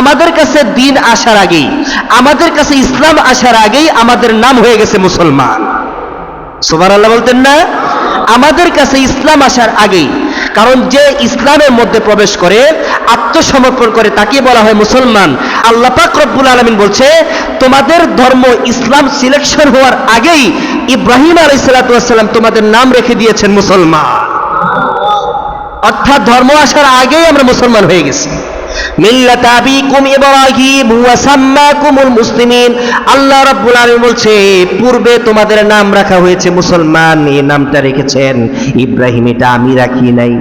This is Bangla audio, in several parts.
আমাদের কাছে দিন আসার আগেই, আমাদের কাছে ইসলাম আসার আগেই আমাদের নাম হয়ে গেছে মুসলমান। সোবার আল্লাহ বলতেন না? আমাদের কাছে ইসলাম আসার আগেই, কারণ যে ইসলামের মধ্যে প্রবেশ করে, আত্মসমর্পণ করে তাকে বলা হয় মুসলমান। আল্লাহ পাক রব্বুল আলমিন বলছে, তোমাদের ধর্ম ইসলাম সিলেকশন হওয়ার আগেই ইব্রাহিম আলাইসালাম তোমাদের নাম রেখে দিয়েছেন মুসলমান। অর্থাৎ ধর্ম আসার আগেই আমরা মুসলমান হয়ে গেছি। মিল্লাত আবিকুম ইব্রাহিম হুয়া সাম্মাকুমুল মুসলিমিন। আল্লাহ রাব্বুল আলামিন বলছে, পূর্বে তোমাদের নাম রাখা হয়েছে মুসলমান, এই নামটা রেখেছেন ইব্রাহিম, এটা আমি রাখি নাই।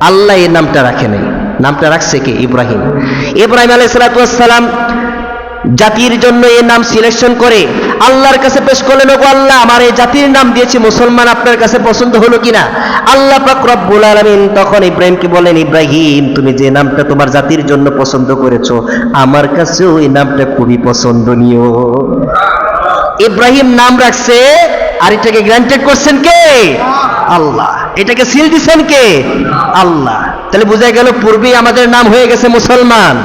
আল্লাহ এই নামটা রাখে নাই। নামটা রাখছে কে? ইব্রাহিম। ইব্রাহিম আলাইহিস সালাম জাতির জন্য এই নাম সিলেকশন করে আল্লাহর কাছে পেশ করলেন, ওগো আল্লাহ, আমার এই জাতির নাম দিয়েছি, মুসলমান আপনার কাছে পছন্দ হলো কিনা? আল্লাহ পাক রব্বুল তখন ইব্রাহিমকে বলেন, ইব্রাহিম, তুমি যে নামটা তোমার জাতির জন্য পছন্দ করেছ, আমার কাছেও এই নামটা খুবই পছন্দনীয়। ইব্রাহিম নাম রাখছে, আর এটাকে গ্রান্টেড করছেন কে? আল্লাহ। এটাকে সিল দিছেন কে? আল্লাহ। তাহলে বোঝা গেল, পূর্বেই আমাদের নাম হয়ে গেছে মুসলমান।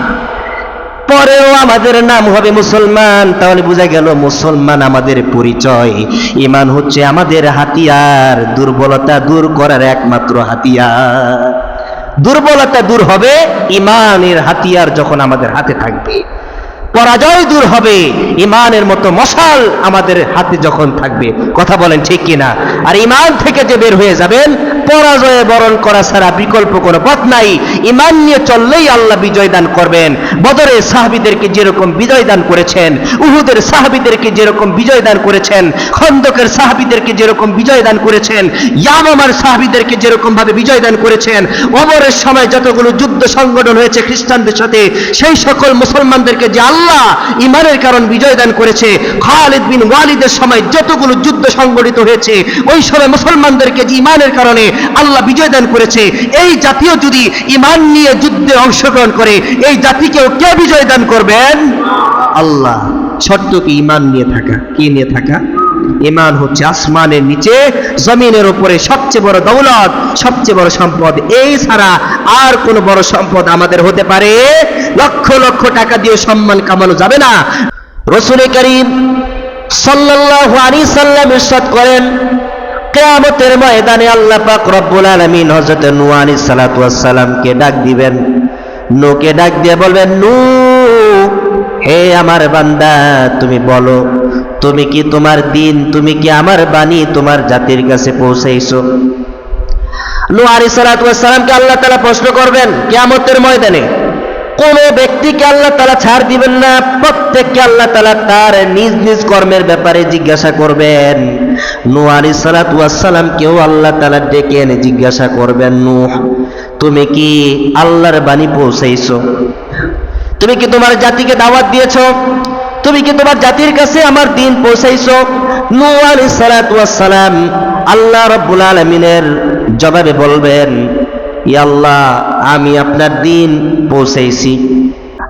পরেও আমাদের নাম হবে মুসলমান। তাহলে বোঝা গেল মুসলমান আমাদের পরিচয়। ইমান হচ্ছে আমাদের হাতিয়ার। দুর্বলতা দূর করার একমাত্র হাতিয়ার। দুর্বলতা দূর হবে ইমানের হাতিয়ার যখন আমাদের হাতে থাকবে। পরাজয় দূর হবে। ইমানের মতো মশাল আমাদের হাতে যখন থাকবে। কথা বলেন ঠিক কিনা? আর ইমান থেকে যে বের হয়ে যাবেন, পরাজয়ে বরণ করা ছাড়া বিকল্প কোনো পথ নাই। ইমান নিয়ে চললেই আল্লাহ বিজয় দান করবেন। বদরের সাহাবিদেরকে যেরকম বিজয় দান করেছেন, উহুদের সাহাবিদেরকে যেরকম বিজয় দান করেছেন, খন্দকের সাহাবিদেরকে যেরকম বিজয় দান করেছেন, ইয়ামামার সাহাবিদেরকে যেরকম ভাবে বিজয় দান করেছেন, অমরের সময় যতগুলো যুদ্ধ সংগঠন হয়েছে খ্রিস্টানদের সাথে, সেই সকল মুসলমানদেরকে যে আল্লাহ ইমানের কারণ বিজয় দান করেছে। খালিদ বিন ওয়ালিদের সময় যতগুলো যুদ্ধ সংগঠিত হয়েছে, ওই সময় মুসলমানদেরকে ইমানের কারণে আল্লাহ বিজয় দান করেছে, এই জাতীয় যদি ইমান নিয়ে যুদ্ধে অংশগ্রহণ করে, এই জাতিকেও কে বিজয় দান করবেন? আল্লাহ। শর্ত কি ইমান নিয়ে থাকা? কি নিয়ে থাকা? ইমান হচ্ছে আসমানের নিচে, জমিনের উপরে সবচেয়ে বড় দৌলত। সবচেয়ে বড় সম্পদ। এই ছাড়া আর কোন বড় সম্পদ আমাদের হতে পারে। লক্ষ লক্ষ টাকা দিয়ে সম্মান কামানো যাবে না। রসুল করিম সাল্লাল্লাহু আলাইহি সাল্লাম করেন, কিয়ামতের ময়দানে আল্লাহ পাক রব্বুল আলামিন হযরত নূহ আলাইহিস সালাতু ডাক দিবেন। নূহকে ডাক দিয়ে বলবেন নু হে আমার বান্দা, তুমি বলো, তুমি কি তোমার দিন, তুমি কি আমার বাণী তোমার জাতির কাছে পৌঁছাইছো? নূহ আলাইহিস সালাতু ওয়াস সালামকে আল্লাহ তালা প্রশ্ন করবেন, কিয়ামতের ময়দানে কোন ব্যক্তিকে আল্লাহ তালা ছাড় দিবেন না, প্রত্যেককে আল্লাহ তালা তার নিজ নিজ কর্মের ব্যাপারে জিজ্ঞাসা করবেন। নূহ আলী সালাতাম কেউ আল্লাহ তালা ডেকে এনে জিজ্ঞাসা করবেন নু তুমি কি আল্লাহর বাণী পৌঁছাইছো? তুমি কি তোমার জাতিকে দাওয়াত দিয়েছ? তুমি কি তোমার জাতির কাছে আমার দিন পৌঁছাইছো? নূহ আলী সালাতাম আল্লাহ রব্বুল আলমিনের জবাবে বলবেন ই আল্লাহ, আমি আপনার দিন পৌঁছাইছি।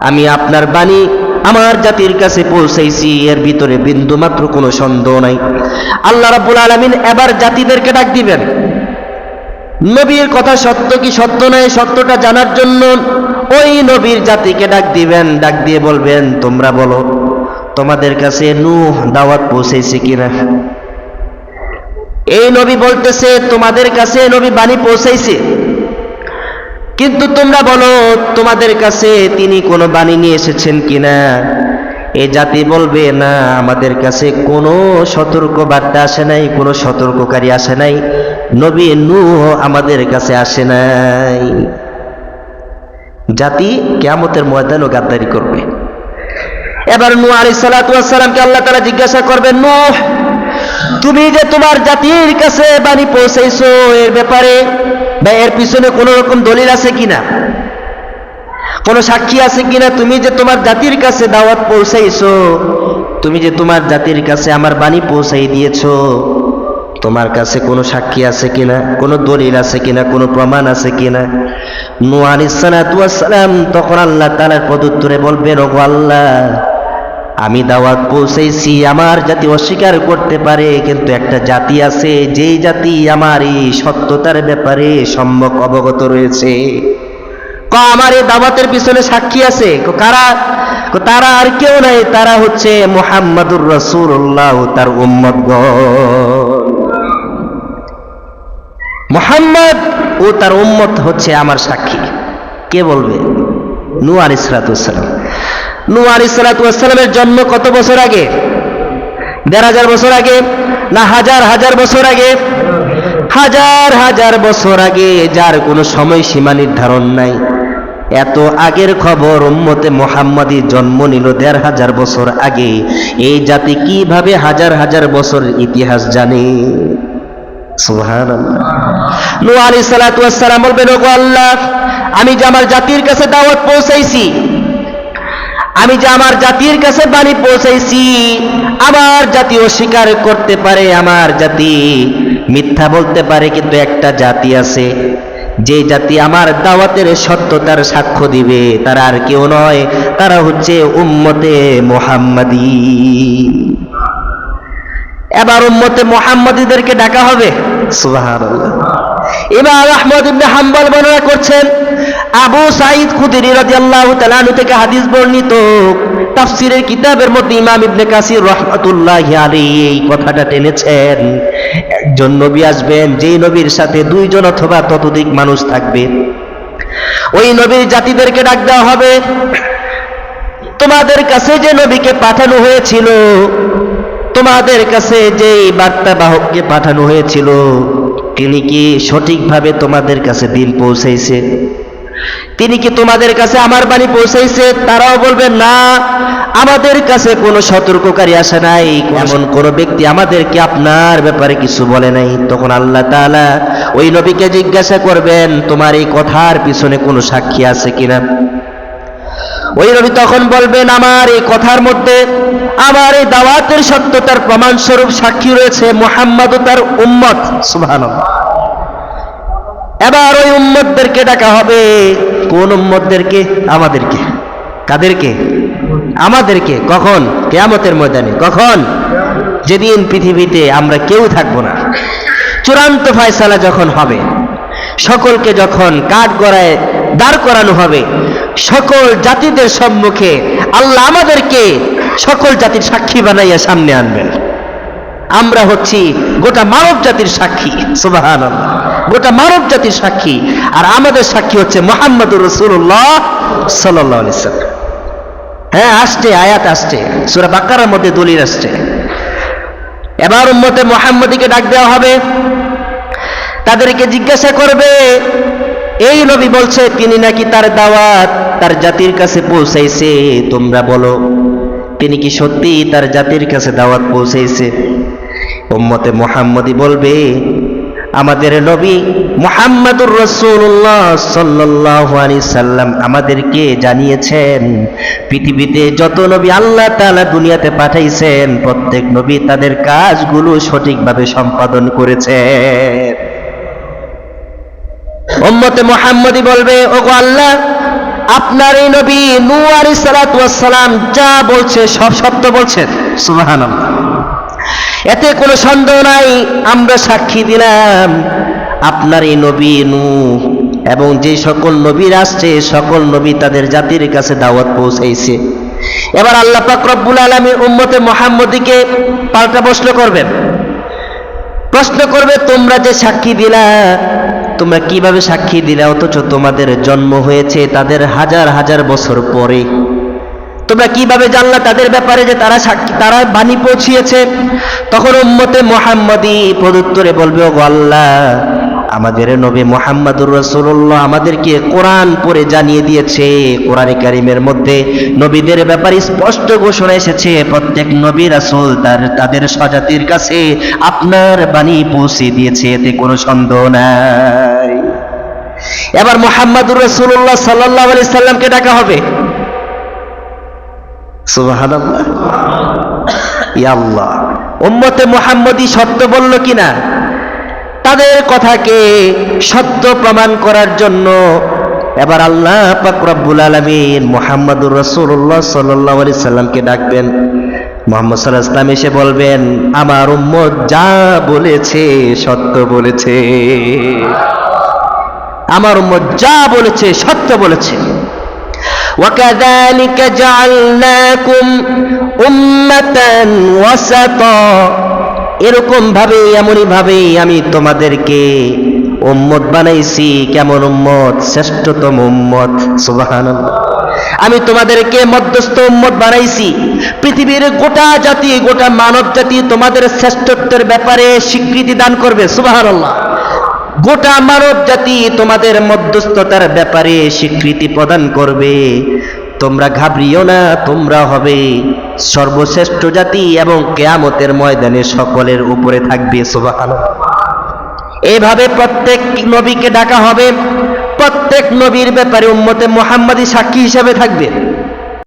আমি আপনার বাণী আমার জাতির কাছে পৌঁছাইছি। এর ভিতরে বিন্দু মাত্র কোনো সন্দেহ নাই। আল্লাহ রাব্বুল আলামিন এবার জাতিদেরকে ডাক দিবেন। নবীর কথা সত্য কি সত্য নয় সত্যটা জানার জন্য ওই নবীর জাতিকে ডাক দিবেন, ডাক দিয়ে বলবেন, তোমরা বলো। তোমাদের কাছে নূহ দাওয়াত পৌঁছেছে কিনা? এই নবী বলতেছে, তোমাদের কাছে নবী বাণী পৌঁছাইছে কিন্তু তোমরা বলো, তোমাদের কাছে তিনি কোনো বাণী নিয়ে এসেছেন কিনা? এ জাতি বলবে, না, আমাদের কাছে কোনো সতর্ক বার্তা আসে নাই, কোনো সতর্ককারী আসে নাই। নবী নু আমাদের কাছে আসে নাই। জাতি কেয়ামতের ময়দানও গাদ্দারি করবে। এবার নূহ আলী সালাতামকে আল্লাহ তারা জিজ্ঞাসা করবেন, নূহ, তুমি যে তোমার জাতির কাছে বাণী পৌঁছাইছো, এর ব্যাপারে বা এর পিছনে কোনো রকম দলিল আছে কিনা? কোনো সাক্ষী আছে কিনা? তুমি যে তোমার জাতির কাছে দাওয়াত পৌঁছাইছো, তুমি যে তোমার জাতির কাছে আমার বাণী পৌঁছাই দিয়েছ, তোমার কাছে কোনো সাক্ষী আছে কিনা? কোনো দলিল আছে কিনা? কোনো প্রমাণ আছে কিনা? নু তখন আল্লাহ তালার পদুত্তরে বলবেন, ওগো আল্লাহ আমি দাওয়াত পৌঁছেছি, আমার জাতি অস্বীকার করতে পারে, কিন্তু একটা জাতি আছে, যেই জাতি আমার এই সত্যতার ব্যাপারে সম্যক অবগত রয়েছে। ক, আমার এই দাওয়াতের পিছনে সাক্ষী আছে? কারা? তারা আর কেউ নাই, তারা হচ্ছে মোহাম্মদুর রাসূলুল্লাহ ও তার উম্মতগণ। মোহাম্মদ ও তার উম্মত হচ্ছে আমার সাক্ষী। কে বলবে? নু আলী সালাতাম নু আলী সালাতামের জন্ম কত বছর আগে? দেড় হাজার বছর আগে না হাজার হাজার বছর আগে? হাজার হাজার বছর আগে, যার কোনো সময়সীমা নির্ধারণ নাই। এত আগের খবর উম্মতে মোহাম্মদী জন্ম নিল দেড় হাজার বছর আগে। এই জাতি কীভাবে হাজার হাজার বছর ইতিহাস জানে? আমি যে আমার জাতির কাছে দাওয়াত পৌঁছাইছি আমি যে আমার জাতির কাছে বাণী পৌঁছাইছি আমার জাতি অস্বীকার করতে পারে আমার জাতি। মিথ্যা বলতে পারে কিন্তু একটা জাতি আছে। যে জাতি আমার দাওয়াতের সত্যতার সাক্ষ্য দিবে, তারা আর কেউ নয়, তারা হচ্ছে উম্মতে মোহাম্মদী। এবার উম্মতে মোহাম্মদীদেরকে ডাকা হবে। ইমাম আহমদ ইবনে হাম্বল বর্ণনা করছেন আবু সাঈদ খুদরি রাদিয়াল্লাহু তাআলা আনহু থেকে হাদিস বর্ণিত। তাফসিরের কিতাবের মধ্যে ইমাম ইবনে কাসির রাহমাতুল্লাহি আলাইহি এই কথাটা টেনেছেন। একজন নবী আসবেন, যেই নবীর সাথে দুইজন অথবা ততোধিক মানুষ থাকবে। ওই নবীর জাতিদেরকে ডাক দেওয়া হবে, তোমাদের কাছে যে নবীকে পাঠানো হয়েছিল, তোমাদের কাছে যে বার্তা বাহককে পাঠানো হয়েছিল, তিনি কি সঠিকভাবে তোমাদের কাছে দিন পৌঁছাইছে তিনি কি তোমাদের কাছে আমার বাণী পৌঁছাইছে? তারাও বলবে, না, আমাদের কাছে কোনো সতর্ককারী আসে নাই। এমন কোন ব্যক্তি আমাদেরকে আপনার ব্যাপারে কিছু বলে নাই। তখন আল্লাহ তাআলা ওই নবীকে জিজ্ঞাসা করবেন, তোমার এই কথার পিছনে কোনো সাক্ষী আছে কিনা? ওই নবী তখন বলবেন, আমার এই কথার মধ্যে আমার এই দাওয়াতের সত্যতার প্রমাণ স্বরূপ সাক্ষী রয়েছে মোহাম্মদ তার উম্মত। সুবহানাল্লাহ। এবার ওই উম্মতদেরকে ডাকা হবে। কোন উম্মতদেরকে? আমাদেরকে। কাদেরকে? আমাদেরকে। কখন? কেয়ামতের ময়দানে। কখন? যেদিন পৃথিবীতে আমরা কেউ থাকব না। চূড়ান্ত ফয়সালা যখন হবে, সকলকে যখন কাঠ গড়ায় দাঁড় করানো হবে, সকল জাতিদের সম্মুখে আল্লাহ আমাদেরকে সকল জাতির সাক্ষী বানাইয়া সামনে আনবেন। আমরা হচ্ছি গোটা মানব জাতির সাক্ষী। সুবাহান গোটা মানব জাতির সাক্ষী। আর আমাদের সাক্ষী হচ্ছে মোহাম্মদুর রসুল্লাহ সাল্লাহ সাল্লাম। হ্যাঁ আসছে, আয়াত আসছে। সুরা বাক্কারার মধ্যে দলিল আসছে। এবার উম্মতে মোহাম্মদীকে ডাক দেওয়া হবে। তাদেরকে জিজ্ঞাসা করবে, এই নবী বলছে, তিনি নাকি তার দাওয়াত তার জাতির কাছে পৌঁছাইছে? তোমরা বলো, তিনি কি সত্যি তার জাতির কাছে দাওয়াত পৌঁছাইছে? উম্মতে মোহাম্মদী বলবে, আমাদের নবী মোহাম্মদুর রসুল্লাহ সাল্লাহ আলি সাল্লাম আমাদেরকে জানিয়েছেন, পৃথিবীতে যত নবী আল্লাহ তাআলা দুনিয়াতে পাঠাইছেন, প্রত্যেক নবী তাদের কাজগুলো সঠিকভাবে সম্পাদন করেছেন। উম্মতে মোহাম্মদী বলবে, ওগো আল্লাহ, আপনার এই নবী নূ ওয়াস সালাম যা বলছে সব শব্দ বলছেন, সুবহানাল্লাহ। এতে কোনো সন্দেহ নাই, আমরা সাক্ষী দিলাম। আপনার এই নবী নু এবং যে সকল নবীর আসছে, সকল নবী তাদের জাতির কাছে দাওয়াত পৌঁছাইছে। এবার আল্লাহ পাক রব্বুল আলামিন উম্মতে মুহাম্মদীকে পাল্টা প্রশ্ন করবেন। প্রশ্ন করবে, তোমরা যে সাক্ষী দিলা, তোমরা কীভাবে সাক্ষী দিলা? অথচ তোমাদের জন্ম হয়েছে তাদের হাজার হাজার বছর পরে। তোমরা কীভাবে জানলা তাদের ব্যাপারে যে তারা তারা বাণী পৌঁছিয়েছে? তখন উম্মতে মোহাম্মদী প্রদুত্তরে বলবে ও আল্লাহ, আমাদের নবী মোহাম্মদুর রসুল্লাহ আমাদেরকে কোরআন পড়ে জানিয়ে দিয়েছে। কোরআনে কারিমের মধ্যে নবীদের ব্যাপারে স্পষ্ট ঘোষণা এসেছে, প্রত্যেক নবী রাসূল তার তাদের স্বজাতির কাছে আপনার বাণী পৌঁছে দিয়েছে, এতে কোনো সন্দেহ নাই। এবার মোহাম্মদুর রসুল্লাহ সাল্লাহ আলি সাল্লামকে ডাকা হবে। সুবহানাল্লাহ। আল্লাহ উম্মতে মুহাম্মদী সত্য বলল কিনা? তাদের কথাকে সত্য প্রমাণ করার জন্য এবার আল্লাহ পাক রব্বুল আলামিন মুহাম্মদুর রাসূলুল্লাহ সাল্লাল্লাহু আলাইহি সাল্লামকে ডাকবেন। মোহাম্মদ সাল্লাহ ইসলাম এসে বলবেন, আমার উম্মত যা বলেছে সত্য বলেছে। আমার উম্মত যা বলেছে সত্য বলেছে। وكذلك جعلناكم أمة وسطا এরকম ভাবে এমনই ভাবে আমি তোমাদেরকে উম্মত বানাইছি কেমন উম্মত শ্রেষ্ঠতম উম্মত সুবহানাল্লাহ আমি তোমাদেরকে মধ্যস্থ উম্মত বানাইছি পৃথিবীর গোটা জাতি গোটা মানব জাতি তোমাদের শ্রেষ্ঠত্বের ব্যাপারে স্বীকৃতি দান করবে সুবহানাল্লাহ গোটা মানব জাতি তোমাদের মধ্যস্থতার ব্যাপারে স্বীকৃতি প্রদান করবে। তোমরা ঘাবড়িও না, তোমরা হবে সর্বশ্রেষ্ঠ জাতি এবং কেয়ামতের ময়দানে সকলের উপরে থাকবে, সুবহানাল্লাহ। এভাবে প্রত্যেক নবীকে ডাকা হবে, প্রত্যেক নবীর ব্যাপারে উম্মতে মোহাম্মদী সাক্ষী হিসাবে থাকবে।